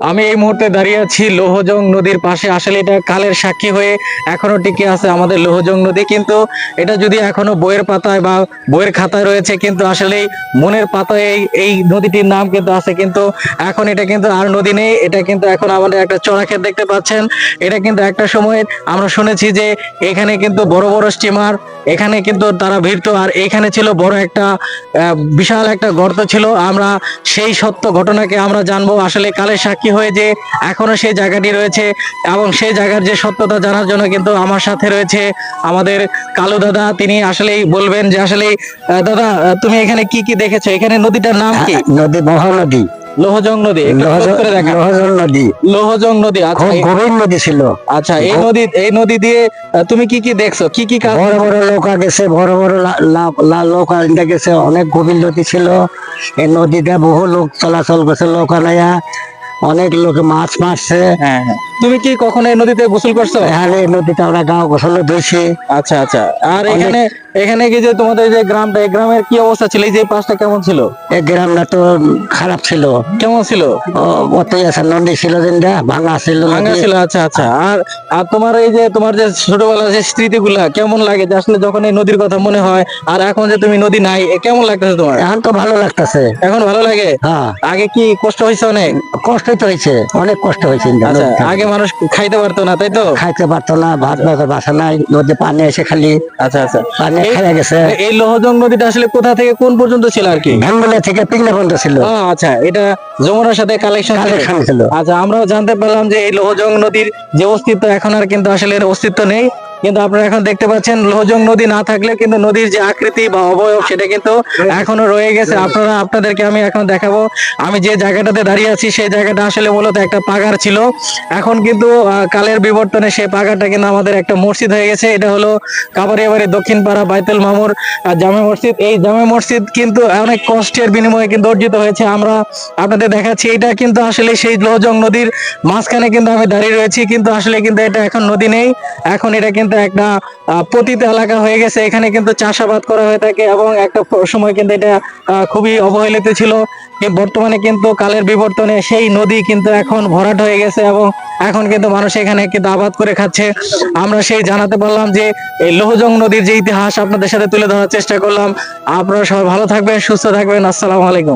আমি এই মুহূর্তে দাঁড়িয়ে আছি লোহজং নদীর পাশে। আসলে এটা কালের সাক্ষী হয়ে এখনও টিকে আছে আমাদের লোহজং নদী। কিন্তু এটা যদি এখনও বইয়ের পাতায় বা বইয়ের খাতায় রয়েছে, কিন্তু আসলে মনের পাতায় এই নদীটির নাম কিন্তু আছে। কিন্তু এখন এটা কিন্তু আর নদী নেই। এটা কিন্তু এখন আমাদের একটা চড়াক্ষেত দেখতে পাচ্ছেন। এটা কিন্তু একটা সময় আমরা শুনেছি যে এখানে কিন্তু বড় বড় স্টিমার, এখানে কিন্তু তারা ভিড়তো। আর এখানে ছিল বড় একটা বিশাল একটা গর্ত ছিল। আমরা সেই সত্য ঘটনাকে আমরা জানব। আসলে কালের সাক্ষী হয়ে যে এখনও সেই জায়গাটি রয়েছে এবং সেই জায়গার যে সত্যতা জানার জন্য কিন্তু আমার সাথে রয়েছে আমাদের কালু দাদা। তিনি আসলেই বলবেন যে আসলে দাদা তুমি এখানে কি কি দেখেছ? এখানে নদীটার নাম কি? নদী মহানদী লোহজং নদী। লোহজল নদী। লোহজং নদী আচ্ছা গভীর নদী ছিল। আচ্ছা এই নদী এই নদী দিয়ে তুমি কি কি দেখছ? কি কি কাজ বড় বড় নৌকা গেছে বড় বড় নৌকা গেছে অনেক গভীর নদী ছিল। এই নদীতে বহু লোক চলাচল করছে নৌকা নাইয়া অনেক লোক মাছ মারছে হ্যাঁ হ্যাঁ তুমি কি কখনো এই নদীতে গোসল করছ? এখানে এই নদীতে আমরা গাঁও গোসল ধুইছি আচ্ছা আচ্ছা। আর এখানে এখানে কি যে তোমাদের যে গ্রামটা এই গ্রামের কি অবস্থা ছিল? এই যে পাশটা কেমন ছিল? এই গ্রামটা তো খারাপ ছিল। কেমন ছিল? অতই আছে নদী ছিল যেটা ভাঙা ছিল ভাঙা ছিল আচ্ছা আচ্ছা। আর আর তোমার এই যে তোমার যে ছোটবেলার যে স্মৃতিগুলা কেমন লাগে? যে আসলে যখন এই নদীর কথা মনে হয় আর এখন যে তুমি নদী নাই কেমন লাগতেছে তোমার? এখন তো ভালো লাগতেছে। এখন ভালো লাগে? হ্যাঁ। আগে কি কষ্ট হয়েছে অনেক? কষ্টই তো হয়েছে অনেক কষ্ট হয়েছে আচ্ছা নদীতে। আগে মানুষ খাইতে পারতো না তাই তো? খাইতে পারতো না ভাত ভাত বাসা নাই নদী পানি এসে খালি আচ্ছা আচ্ছা। পানি খেয়ে গেছে। এই লোহজং নদীটা আসলে কোথা থেকে কোন পর্যন্ত ছিল আর কি? ভ্যানবেলা থেকে পিকনা পর্যন্ত ছিল। আচ্ছা এটা যমুনার সাথে কালেকশন কালেকশন ছিল। আচ্ছা আমরাও জানতে পারলাম যে এই লোহজং নদীর যে অস্তিত্ব এখন আর কিন্তু আসলে এর অস্তিত্ব নেই। কিন্তু আপনারা এখন দেখতে পাচ্ছেন লোহজং নদী না থাকলে কিন্তু নদীর যে আকৃতি বা অবয়ব সেটা কিন্তু এখনও রয়ে গেছে। আপনারা আপনাদেরকে আমি এখন দেখাবো। আমি যে জায়গাটাতে দাঁড়িয়ে আছি সেই জায়গাটা আসলে মূলত একটা পাগার ছিল। এখন কিন্তু কালের বিবর্তনে সেই পাগারটা কিন্তু আমাদের একটা মসজিদ হয়ে গেছে। এটা হলো কাবারিয়াবাড়ি দক্ষিণ পাড়া বাইতুল মামুর জামে মসজিদ। এই জামে মসজিদ কিন্তু অনেক কষ্টের বিনিময়ে কিন্তু অর্জিত হয়েছে। আমরা আপনাদের দেখাচ্ছি এটা কিন্তু আসলে সেই লোহজং নদীর মাঝখানে কিন্তু আমি দাঁড়িয়ে রয়েছি। কিন্তু আসলে কিন্তু এটা এখন নদী নেই। এখন এটা কিন্তু একটা আহ, পতিত এলাকা হয়ে গেছে। এখানে কিন্তু চাষাবাদ করা হয়ে থাকে এবং একটা সময় কিন্তু এটা খুবই অবহেলিত ছিল। বর্তমানে কিন্তু কালের বিবর্তনে সেই নদী কিন্তু এখন ভরাট হয়ে গেছে এবং এখন কিন্তু মানুষ এখানে কিন্তু আবাদ করে খাচ্ছে। আমরা সেই জানাতে পারলাম যে এই লোহজং নদীর যে ইতিহাস আপনাদের সাথে তুলে ধরার চেষ্টা করলাম। আপনারা সবাই ভালো থাকবেন সুস্থ থাকবেন। আসসালামু আলাইকুম।